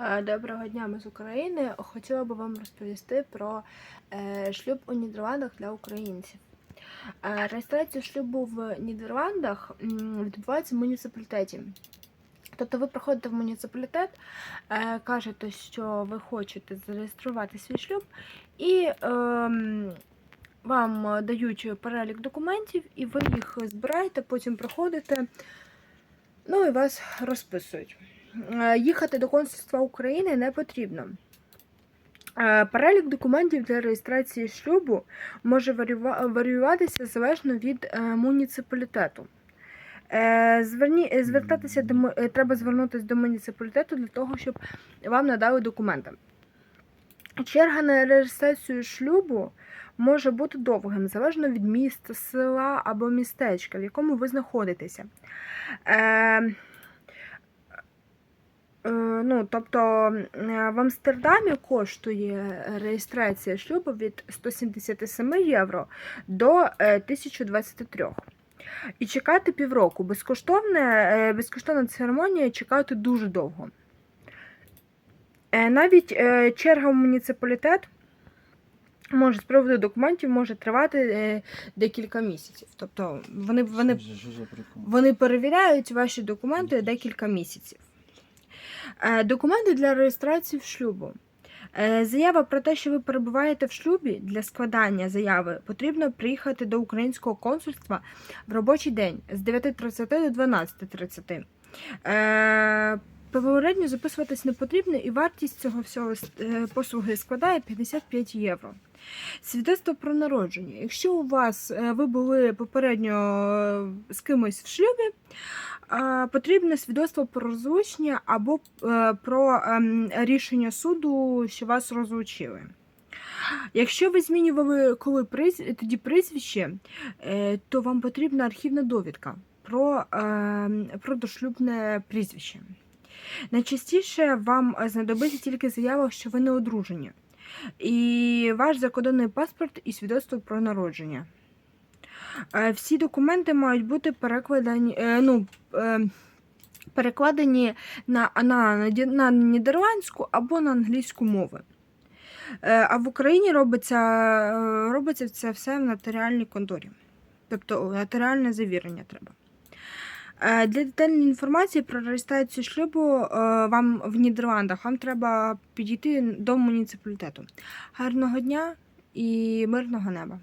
Е, Доброго дня, ми з України. Хотіла би вам розповісти про е, шлюб у Нідерландах для українців. Е, Реєстрація шлюбу в Нідерландах відбувається в муніципалітеті. Тобто ви приходите в муніципалітет, кажете, що ви хочете зареєструвати свій шлюб, і ем, вам дають перелік документів, і ви їх збираєте, потім приходите, ну і вас розписують. Е, Їхати до консульства України не потрібно. Е, Перелік документів для реєстрації шлюбу може варіюва- варіюватися залежно від е, муніципалітету. Зверні, звертатися до, треба звернутися до муніципалітету для того, щоб вам надали документи. Черга на реєстрацію шлюбу може бути довгим, залежно від міста, села або містечка, в якому ви знаходитеся. Е, Е, Ну, тобто е, в Амстердамі коштує реєстрація шлюбу від 177 євро до е, 1023. І чекати півроку. Безкоштовне, е, безкоштовна церемонія чекати дуже довго. Е, Навіть е, черга в муніципалітет може з приводу документів може тривати е, декілька місяців. Тобто вони, вони вони перевіряють ваші документи декілька місяців. Е, Документи для реєстрації в шлюбу. Е, Заява про те, що ви перебуваєте в шлюбі для складання заяви, потрібно приїхати до українського консульства в робочий день з 9.30 до 12.30. Попередньо записуватись не потрібно, і вартість цього всього е, послуги складає 55 євро. Свідоцтво про народження. Якщо у вас е, ви були попередньо е, з кимось в шлюбі, потрібне свідоцтво про розлучення або про ем, рішення суду, що вас розлучили. Якщо ви змінювали коли тоді прізвище, то вам потрібна архівна довідка про, ем, про дошлюбне прізвище. Найчастіше вам знадобиться тільки заява, що ви не одружені, і ваш закордонний паспорт і свідоцтво про народження. Е, Всі документи мають бути перекладені, е, ну, е, перекладені на, на, на нідерландську або на англійську мови. Е, А в Україні робиться, е, робиться це все в нотаріальній конторі. Тобто нотаріальне завірення треба. Е, Для детальної інформації про реєстрацію шлюбу е, вам в Нідерландах вам треба підійти до муніципалітету. Гарного дня і мирного неба!